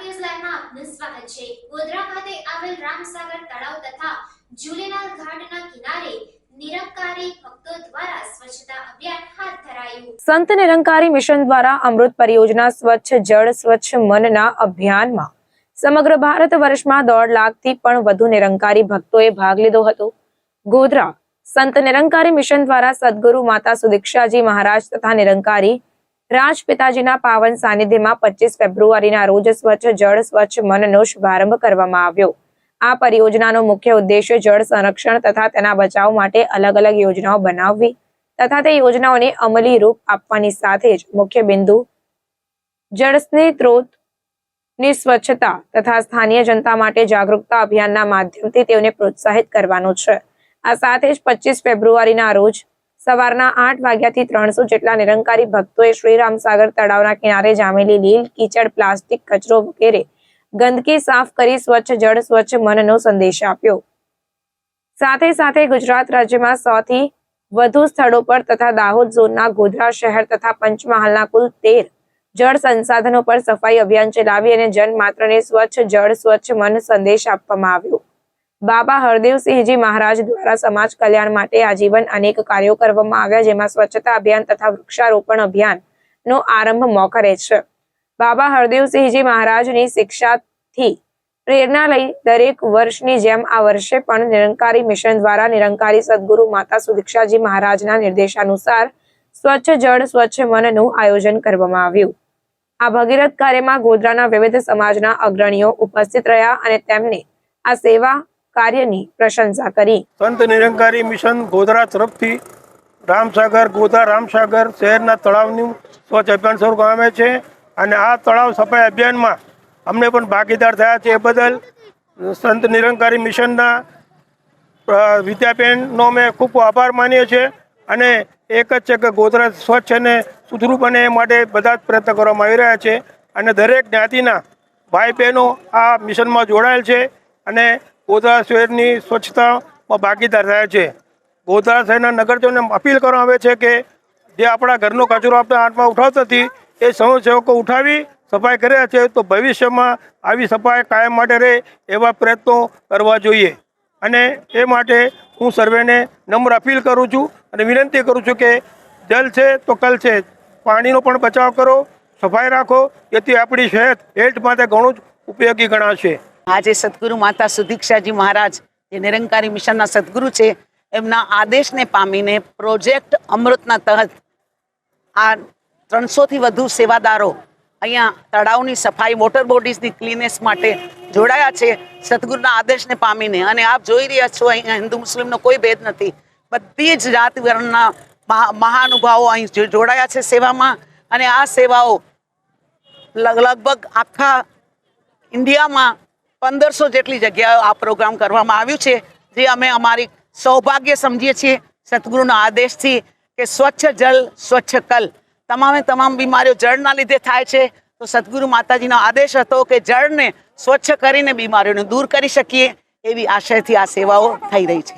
News લાઈવમાં આપનું છે. ગોધરા ખાતે આવેલ રામસાગર તળાવ તથા જુલેલાલ ઘાટના કિનારે સંત નિરંકારી મિશન દ્વારા અમૃત પરિયોજના સ્વચ્છ જળ, સ્વચ્છ મનના અભિયાનમાં સમગ્ર ભારત વર્ષમાં દોઢ લાખથી પણ વધુ નિરંકારી ભક્તોએ ભાગ લીધો હતો. ગોધરા સંત નિરંકારી મિશન દ્વારા સદગુરુ માતા સુદીક્ષાજી મહારાજ તથા નિરંકારી રાજપિતાજીના પાવન સાનિધ્યમાં પચીસ ફેબ્રુઆરીના રોજ સ્વચ્છ જળ, સ્વચ્છ મનનો શુભારંભ કરવામાં આવ્યો. આ પરિયોજનાનો મુખ્ય ઉદ્દેશ્ય જળ સંરક્ષણ તથા તેના બચાવ માટે અલગ અલગ યોજનાઓ બનાવવી તથા તે યોજનાઓને અમલી રૂપ આપવાની સાથે જ મુખ્ય બિંદુ જળસ્ની સ્ત્રોતની સ્વચ્છતા તથા સ્થાનીય જનતા માટે જાગૃતતા અભિયાનના માધ્યમથી તેઓને પ્રોત્સાહિત કરવાનું છે. આ સાથે જ પચીસ ફેબ્રુઆરીના રોજ સવારના આઠ વાગ્યાથી ત્રણસો જેટલા નિરંકારી ભક્તોએ શ્રીરામસાગર તળાવના કિનારે જામેલી લીલ, કીચડ, પ્લાસ્ટિક, કચરો વગેરે ગંદકી સાફ કરી સ્વચ્છ જળ, સ્વચ્છ મનનો સંદેશ આપ્યો. સાથે સાથે ગુજરાત રાજ્યમાં સૌથી વધુ સ્થળો પર તથા દાહોદ ઝોનના ગોધરા શહેર તથા પંચમહાલના કુલ તેર જળ સંસાધનો પર સફાઈ અભિયાન ચલાવી અને જન માત્રને સ્વચ્છ જળ, સ્વચ્છ મન સંદેશ આપવામાં આવ્યો. બાબા હરદેવસિંહજી મહારાજ દ્વારા સમાજ કલ્યાણ માટે આજીવન અનેક કાર્યો કરવામાં આવ્યા, જેમાં સ્વચ્છતા અભિયાન તથા વૃક્ષારોપણ અભિયાન નો આરંભ મોખરે છે. બાબા હરદેવસિંહજી મહારાજની શિક્ષાથી પ્રેરણા લઈ દરેક વર્ષની જેમ આ વર્ષે પણ નિરંકારી મિશન દ્વારા નિરંકારી સદગુરુ માતા સુદીક્ષાજી મહારાજના નિર્દેશાનુસાર સ્વચ્છ જળ, સ્વચ્છ મનનું આયોજન કરવામાં આવ્યું. આ ભગીરથ કાર્યમાં ગોધરાના વિવિધ સમાજના અગ્રણીઓ ઉપસ્થિત રહ્યા અને તેમને આ સેવા કાર્યની પ્રશંસા કરી. સંત નિરંકારી મિશન ગોધરા તરફથી રામસાગર, ગોધરા રામસાગર શહેરના તળાવનું સ્વચ્છ અભિયાન શરૂ કરવામાં છે અને આ તળાવ સફાઈ અભિયાનમાં અમને પણ ભાગીદાર થયા છે. એ બદલ સંત નિરંકારી મિશનના વિદ્યાબેનનો અમે ખૂબ આભાર માનીએ છીએ અને એક જ છે કે ગોધરા સ્વચ્છ અને સુધરું બને એ માટે બધા જ પ્રયત્ન કરવામાં આવી રહ્યા છે અને દરેક જ્ઞાતિના ભાઈ બહેનો આ મિશનમાં જોડાયેલ છે અને ગોધરા શહેરની સ્વચ્છતામાં ભાગીદાર થયા છે. ગોધરા શહેરના નગરજનોને અપીલ કરવામાં આવે છે કે જે આપણા ઘરનો કચરો આપણે હાથમાં ઉઠાવતા હતી, એ સ્વયંસેવકો ઉઠાવી સફાઈ કર્યા છે તો ભવિષ્યમાં આવી સફાઈ કાયમ માટે રહે એવા પ્રયત્નો કરવા જોઈએ. અને એ માટે હું સર્વેને નમ્ર અપીલ કરું છું અને વિનંતી કરું છું કે જલ છે તો કલ છે. પાણીનો પણ બચાવ કરો, સફાઈ રાખો, જેથી આપણી સેહત હેલ્થ માટે ઘણું જ ઉપયોગી ગણાશે. આજે સદગુરુ માતા સુધીક્ષાજી મહારાજ, જે નિરંકારી મિશનના સદગુરુ છે, એમના આદેશને પામીને પ્રોજેક્ટ અમૃતના તહત આ ત્રણસોથી વધુ સેવાદારો અહીંયા તળાવની સફાઈ, વોટર બોડીઝની ક્લીનેસ માટે જોડાયા છે, સદગુરુના આદેશને પામીને. અને આપ જોઈ રહ્યા છો, અહીંયા હિન્દુ મુસ્લિમનો કોઈ ભેદ નથી. બધી જ જાત વર્ણના મહા- મહાનુભાવો અહીં જોડાયા છે સેવામાં. અને આ સેવાઓ લગ- લગભગ આખા ઇન્ડિયામાં પંદરસો જેટલી જગ્યાએ આ પ્રોગ્રામ કરવામાં આવ્યું છે, જે અમે અમારી સૌભાગ્ય સમજીએ છીએ સદગુરુના આદેશથી કે સ્વચ્છ જલ સ્વચ્છ કલ, તમામે તમામ બીમારીઓ જળના લીધે થાય છે. તો સદગુરુ માતાજીનો આદેશ હતો કે જળને સ્વચ્છ કરીને બીમારીઓને દૂર કરી શકીએ, એવી આશયથી આ સેવાઓ થઈ રહી છે.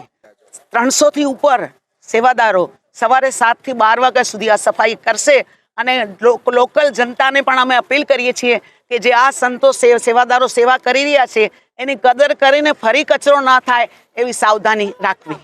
ત્રણસોથી ઉપર સેવાદારો સવારે સાતથી બાર વાગ્યા સુધી આ સફાઈ કરશે અને લોકલ જનતાને પણ અમે અપીલ કરીએ છીએ કે જે આ સંતો સેવાદારો સેવા કરી રહ્યા છે, એની કદર કરીને ફરી કચરો ના થાય એવી સાવધાની રાખવી.